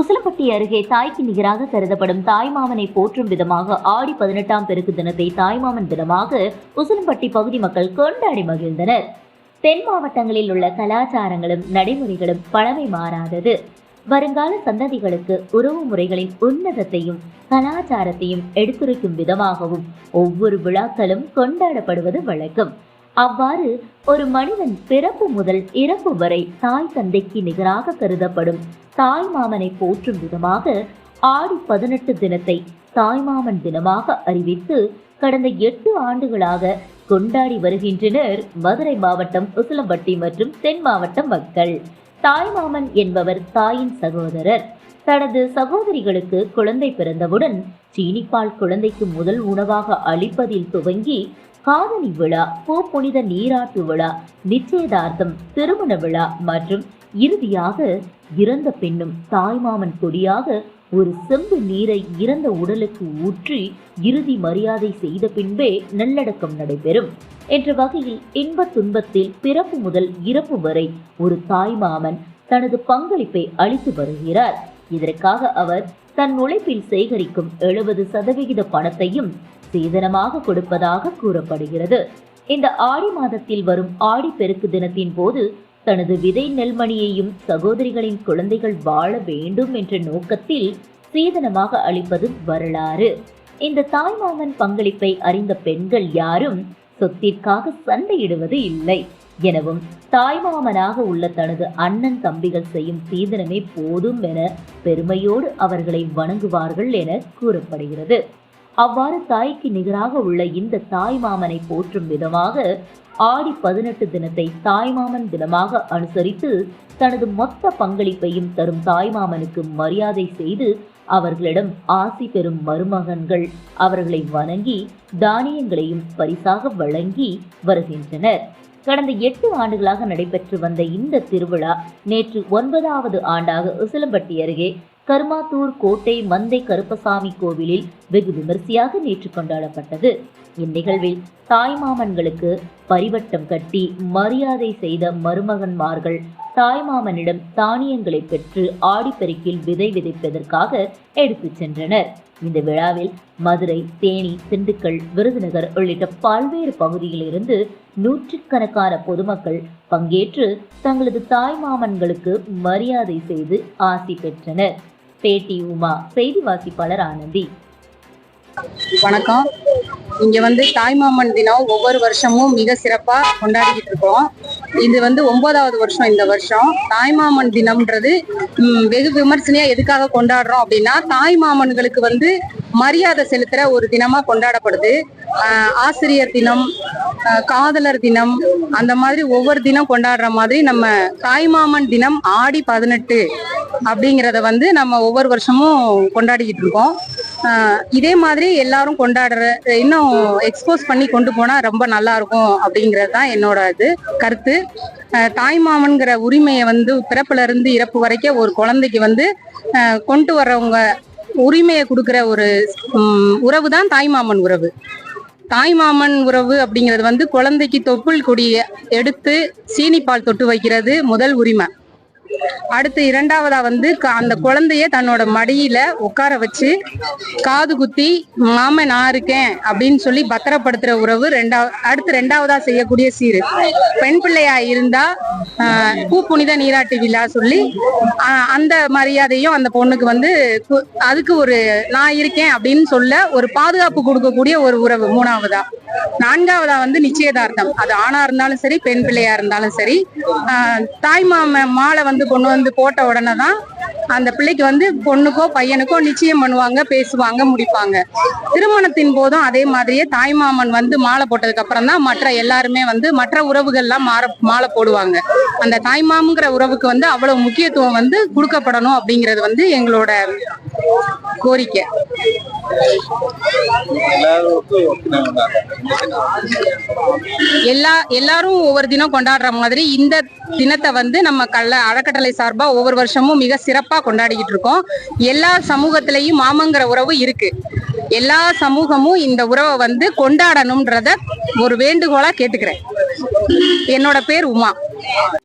உசிலம்பட்டி அருகே தாய்க்கு நிகராக கருதப்படும் தாய்மாமனை போற்றும் விதமாக ஆடி பதினெட்டாம் பெருக்கு தினத்தை தாய்மாமன் தினமாக உசிலம்பட்டி பகுதி மக்கள் கொண்டாடி மகிழ்ந்தனர். தென் மாவட்டங்களில் உள்ள கலாச்சாரங்களும் நடைமுறைகளும் பழமை மாறாதது. வருங்கால சந்ததிகளுக்கு உறவு முறைகளின் உன்னதத்தையும் கலாச்சாரத்தையும் எடுத்துரைக்கும் விதமாகவும் ஒவ்வொரு விழாக்களும் கொண்டாடப்படுவது வழக்கம். அவ்வாறு ஒரு மனிதன் பிறப்பு முதல் இறப்பு வரை தாய் தந்தைக்கு நிகராக கருதப்படும். தாய் மாமனை போற்றும் விதமாக ஆடி பதினெட்டு தினத்தை தாய்மாமன் தினமாக அறிவித்து கடந்த எட்டு ஆண்டுகளாக கொண்டாடி வருகின்றனர் மதுரை மாவட்டம் உசிலம்பட்டி மற்றும் தென் மாவட்ட மக்கள். தாய்மாமன் என்பவர் தாயின் சகோதரர். தனது சகோதரிகளுக்கு குழந்தை பிறந்தவுடன் சீனிப்பால் குழந்தைக்கு முதல் உணவாக அளிப்பதில் துவங்கி காதலி விழா பூப்புனித நீராட்டு விழா நிச்சயதார்த்தம் திருமண விழா மற்றும் இறுதியாக இறந்த பெண்ணும் தாய்மாமன் கொடியாக ஒரு செம்பு நீரை இறந்த உடலுக்கு ஊற்றி இறுதி மரியாதை செய்த பின்பே நல்லடக்கம் நடைபெறும். என்ற வகையில் இன்ப துன்பத்தில் பிறப்பு முதல் இறப்பு வரை ஒரு தாய்மாமன் தனது பங்களிப்பை அளித்து வருகிறார். இதற்காக அவர் தன் உழைப்பில் சேகரிக்கும் எழுபது சதவிகித பணத்தையும் சீதனமாக கொடுப்பதாக கூறப்படுகிறது. இந்த ஆடி மாதத்தில் வரும் ஆடி பெருக்கு தினத்தின் போது தனது விதை நெல்மணியையும் சகோதரிகளின் குழந்தைகள் வாழ வேண்டும் என்ற நோக்கத்தில் சீதனமாக அளிப்பது வரலாறு. இந்த தாய்மாமன் பங்களிப்பை அறிந்த பெண்கள் யாரும் சொத்திற்காக சண்டையிடுவது இல்லை. எனவும் தாய்மாமனாக உள்ள தனது அண்ணன் தம்பிகள் செய்யும் சீதனமே போதும் என பெருமையோடு அவர்களை வணங்குவார்கள் என கூறப்படுகிறது. அவ்வாறு தாய்க்கு நிகராக உள்ள இந்த தாய்மாமனை போற்றும் விதமாக ஆடி பதினெட்டு தினத்தை தாய்மாமன் தினமாக அனுசரித்து தனது மொத்த பங்களிப்பையும் தரும் தாய்மாமனுக்கு மரியாதை செய்து அவர்களிடம் ஆசி பெறும் மருமகன்கள் அவர்களை வணங்கி தானியங்களையும் பரிசாக வழங்கி வருகின்றனர். கடந்த எட்டு ஆண்டுகளாக நடைபெற்று வந்த இந்த திருவிழா நேற்று ஒன்பதாவது ஆண்டாக உசிலம்பட்டி அருகே கருமாத்தூர் கோட்டை மந்தை கருப்பசாமி கோவிலில் வெகு விமரிசையாக நேற்று கொண்டாடப்பட்டது. இந்நிகழ்வில் தாய்மாமன்களுக்கு பரிவட்டம் கட்டி மரியாதை செய்த மருமகன்மார்கள் தாய்மாமனிடம் தானியங்களை பெற்று ஆடிப்பெருக்கில் விதை விதைப்பதற்காக எடுத்துச் சென்றனர். இந்த விழாவில் மதுரை தேனி திண்டுக்கல் விருதுநகர் உள்ளிட்ட பல்வேறு பகுதியிலிருந்து நூற்றுக்கணக்கான பொதுமக்கள் பங்கேற்று தங்களது தாய்மாமன்களுக்கு மரியாதை செய்து ஆசி பெற்றனர். பேட்டி உமா செய்தி வாசிப்பாளர் ஆனந்தி. வணக்கம். இங்க வந்து தாய்மாமன் தினம் ஒவ்வொரு வருஷமும் மிக சிறப்பா கொண்டாடிக்கிட்டு இருக்கோம். இது வந்து ஒன்பதாவது வருஷம் இந்த வருஷம். தாய்மாமன் தினம்ன்றது வெகு விமர்சனையா எதுக்காக கொண்டாடுறோம் அப்படின்னா தாய்மாமன்களுக்கு வந்து மரியாதை செலுத்துற ஒரு தினமா கொண்டாடப்படுது. ஆசிரியர் தினம் காதலர் தினம் அந்த மாதிரி ஒவ்வொரு தினம் கொண்டாடுற மாதிரி நம்ம தாய்மாமன் தினம் ஆடி பதினெட்டு அப்படிங்கிறத வந்து நம்ம ஒவ்வொரு வருஷமும் கொண்டாடிக்கிட்டு இருக்கோம். இதே மாதிரி எல்லாரும் கொண்டாடுற இன்னும் எக்ஸ்போஸ் பண்ணி கொண்டு போனா ரொம்ப நல்லா இருக்கும் அப்படிங்கிறது தான் என்னோட இது கருத்து. தாய்மாமன்கிற உரிமையை வந்து பிறப்புல இருந்து இறப்பு வரைக்கும் ஒரு குழந்தைக்கு வந்து கொண்டு வர்றவங்க உரிமையை கொடுக்குற ஒரு உறவு தான் தாய்மாமன் உறவு. தாய்மாமன் உறவு அப்படிங்கிறது வந்து குழந்தைக்கு தொப்புள் கொடியை எடுத்து சீனிப்பால் தொட்டு வைக்கிறது முதல் உரிமை. அடுத்து இரண்டாவதா வந்து க- அந்த குழந்தைய தன்னோட மடியில உட்கார வச்சு காது குத்தி மாம நான் இருக்கேன் அப்படின்னு சொல்லி பத்திரப்படுத்துற உறவு ரெண்டாவது அடுத்து ரெண்டாவதா செய்யக்கூடிய சீரு. பெண் பிள்ளையா இருந்தா ஆஹ், பூ புனித நீராட்டு விழா சொல்லி அந்த மரியாதையும் அந்த பொண்ணுக்கு வந்து அதுக்கு ஒரு நான் இருக்கேன் அப்படின்னு சொல்ல ஒரு பாதுகாப்பு கொடுக்கக்கூடிய ஒரு உறவு மூணாவதா. நான்காவதா வந்து நிச்சயதார்த்தம். அது ஆணா இருந்தாலும் சரி பெண் பிள்ளையா இருந்தாலும் சரி ஆஹ், தாய் மாம மாலை வந்து கொண்டு வந்து போட்ட உடனே தான் அந்த பிள்ளைக்கு வந்து பொண்ணுக்கோ பையனுக்கோ நிச்சயம் பண்ணுவாங்க பேசுவாங்க முடிப்பாங்க. திருமணத்தின் போதும் அதே மாதிரியே தாய்மாமன் வந்து மாலை போட்டதுக்கு அப்புறம் தான் மற்ற எல்லாருமே வந்து மற்ற உறவுகள்லாம் மாற மாலை போடுவாங்க. அந்த தாய்மாமங்கிற உறவுக்கு வந்து அவ்வளவு முக்கியத்துவம் வந்து கொடுக்கப்படணும் அப்படிங்கிறது வந்து எங்களோட கோரிக்கை. எல்லா எல்லாரும் ஒவ்வொரு தினம் கொண்டாடுற மாதிரி இந்த தினத்தை வந்து நம்ம கல்ல அறக்கட்டளை சார்பா ஒவ்வொரு வருஷமும் மிக சிறப்பா கொண்டாடிக்கிட்டு இருக்கோம். எல்லா சமூகத்திலையும் மாமங்கிற உறவு இருக்கு. எல்லா சமூகமும் இந்த உறவை வந்து கொண்டாடணும்ன்றத ஒரு வேண்டுகோளா கேட்டுக்கிறேன். என்னோட பேர் உமா.